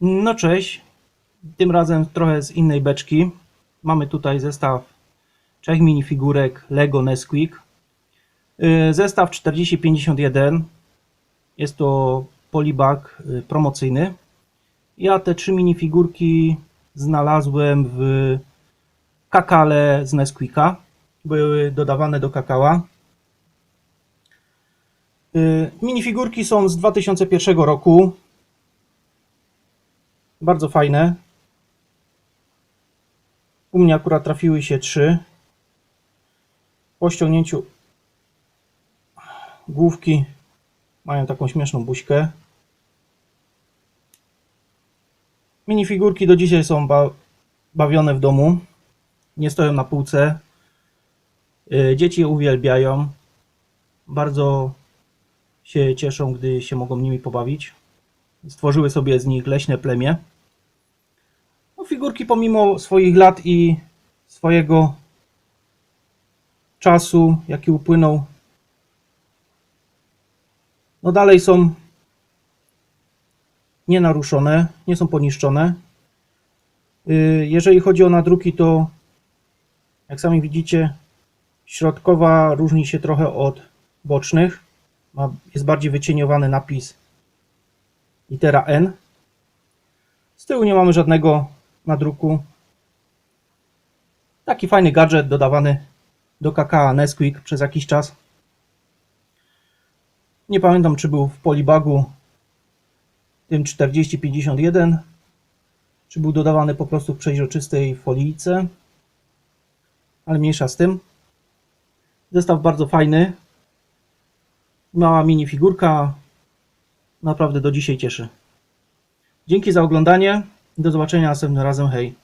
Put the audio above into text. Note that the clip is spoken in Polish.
No cześć. Tym razem trochę z innej beczki. Mamy tutaj zestaw trzech minifigurek Lego Nesquik. Yy, Zestaw 4051. Jest to polibag yy, promocyjny. Ja te trzy minifigurki znalazłem w kakale z Nesquika. Były dodawane do kakała. Yy, Minifigurki są z 2001 roku. Bardzo fajne. U mnie akurat trafiły się trzy. Po ściągnięciu główki mają taką śmieszną buźkę. Minifigurki do dzisiaj są ba bawione w domu. Nie stoją na półce. Yy, Dzieci je uwielbiają. Bardzo się cieszą, gdy się mogą nimi pobawić. Stworzyły sobie z nich leśne plemię. No, figurki pomimo swoich lat i swojego czasu, jaki upłynął, no dalej są nienaruszone, nie są poniszczone. Yy, Jeżeli chodzi o nadruki, to jak sami widzicie, środkowa różni się trochę od bocznych. Ma, jest bardziej wycieniowany napis litera N. Z tyłu nie mamy żadnego nadruku. Taki fajny gadżet dodawany do KK Nesquik przez jakiś czas. Nie pamiętam, czy był w polibagu tym 4051, czy był dodawany po prostu w przeźroczystej folijce, ale mniejsza z tym. Zestaw bardzo fajny. Mała minifigurka, naprawdę do dzisiaj cieszy. Dzięki za oglądanie. Do zobaczenia następnym razem. Hej.